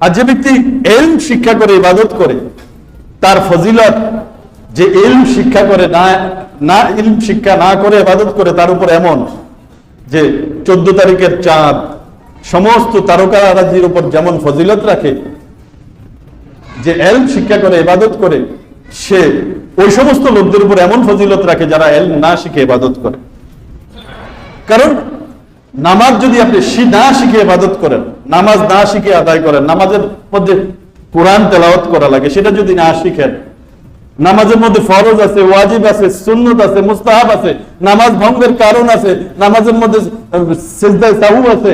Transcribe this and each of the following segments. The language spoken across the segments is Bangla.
আর যে ব্যক্তি এলম শিক্ষা করে, ইবাদত করে, তার ফজিলত যে এলম শিক্ষা করে, না না ইলম শিক্ষা না করে, ইবাদত করে, তার উপর এমন যে চোদ্দ তারিখের চাঁদ, সমস্ত তারকারাজির উপর যেমন ফজিলত রাখে, যে এলম শিক্ষা করে, ইবাদত করে, সে ওই সমস্ত লোকদের উপর এমন ফজিলত রাখে যারা এলম না শিখে, ইবাদত করে। কারণ নামাজ যদি আপনি না শিখে ইবাদত করেন, নামাজ না শিখে আদায় করেন, নামাজের মধ্যে কোরআন তেলাওয়াত করা লাগে, সেটা যদি না শিখেন, নামাজের মধ্যে ফরজ আছে, ওয়াজিব আছে, সুন্নত আছে, মুস্তাহাব আছে, নামাজ ভঙ্গের কারণ আছে, নামাজের মধ্যে আছে,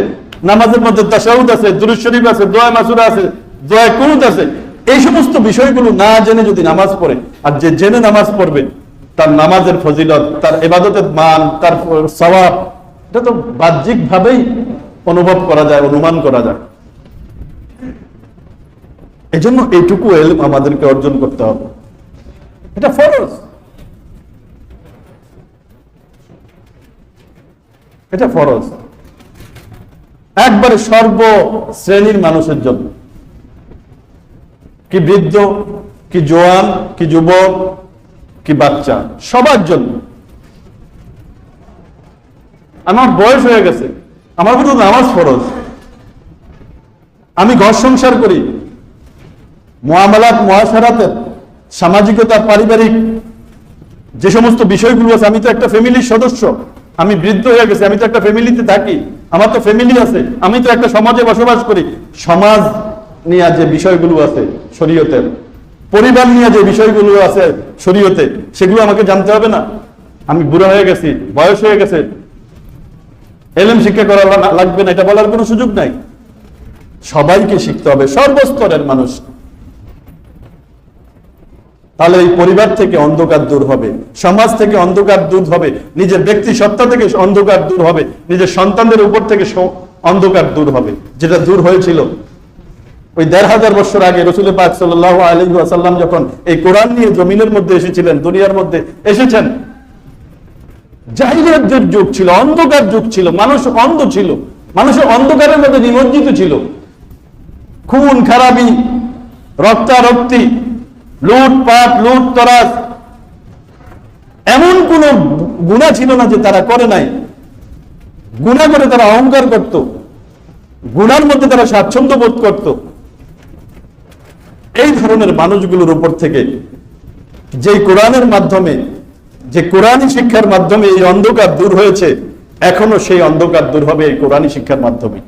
নামাজের মধ্যে তাশাহুদ আছে, দুরুদ শরীফ আছে, দোয়া মাসুরা আছে, দোয়া কুনুত আছে, এই সমস্ত বিষয়গুলো না জেনে যদি নামাজ পড়ে, আর যে জেনে নামাজ পড়বে, তার নামাজের ফজিলত, তার ইবাদতের মান, তার সওয়াব এটা তো বাহ্যিক ভাবেই অনুভব করা যায়, অনুমান করা যায়। এজন্য এইটুকু এলম আমাদেরকে অর্জন করতে হবে। এটা ফরজ। এটা ফরজ। একবারে সর্ব শ্রেণির মানুষের জন্য। কি বৃদ্ধ, কি জোয়ান, কি যুবক, কি বাচ্চা, সবার জন্য। আমার বয়স হয়ে গেছে। আমার কিন্তু নামাজ ফরজ। আমি ঘর সংসার করি। মহামালাত, মহাসারাতের সামাজিকতা, পারিবারিক যে সমস্ত বিষয়গুলো আছে, আমি তো একটা ফ্যামিলির সদস্য। আমি বৃদ্ধ হয়ে গেছি, আমি তো একটা ফ্যামিলিতে থাকি। আমার তো ফ্যামিলি আছে, আমি তো একটা সমাজে বসবাস করি। সমাজ নিয়ে যে বিষয়গুলো আছে শরীয়তের পরিবার নিয়ে যে বিষয়গুলো আছে শরীয়তে, সেগুলো আমাকে জানতে হবে না। আমি বুড়ো হয়ে গেছি, বয়স হয়ে গেছে এলএম শিক্ষা করা লাগবে না, এটা বলার কোনো সুযোগ নাই। সবাইকে শিখতে হবে, সর্বস্তরের মানুষ। তাহলে এই পরিবার থেকে অন্ধকার দূর হবে, সমাজ থেকে অন্ধকার দূর হবে, নিজের ব্যক্তি সত্তা থেকে অন্ধকার দূর হবে, নিজের সন্তানদের উপর থেকে অন্ধকার দূর হবে, যেটা দূর হয়েছিল। ওই দেড় হাজার বছর আগে রসুল পাক সাল্লাহ আলী আসাল্লাম যখন এই কোরআন নিয়ে জমিনের মধ্যে এসেছিলেন, দুনিয়ার মধ্যে এসেছেন জাহিলিয়াতের যুগ ছিল, অন্ধকার যুগ ছিল, মানুষ অন্ধ ছিল মানুষের অন্ধকারের মধ্যে নিমজ্জিত ছিল। খুন, খারাপি, রক্তারক্তি লুটপাট লুট, তরাজ, এমন কোন গুণা ছিল না যে তারা করে নাই। গুণা করে তারা অহংকার করত, গুণার মধ্যে তারা স্বাচ্ছন্দ্য বোধ করত। এই ধরনের মানুষগুলোর উপর থেকে যে কোরআনের মাধ্যমে যে কোরআনী শিক্ষার মাধ্যমে এই অন্ধকার দূর হয়েছে, এখনও সেই অন্ধকার দূর হবে এই কোরআনী শিক্ষার মাধ্যমে।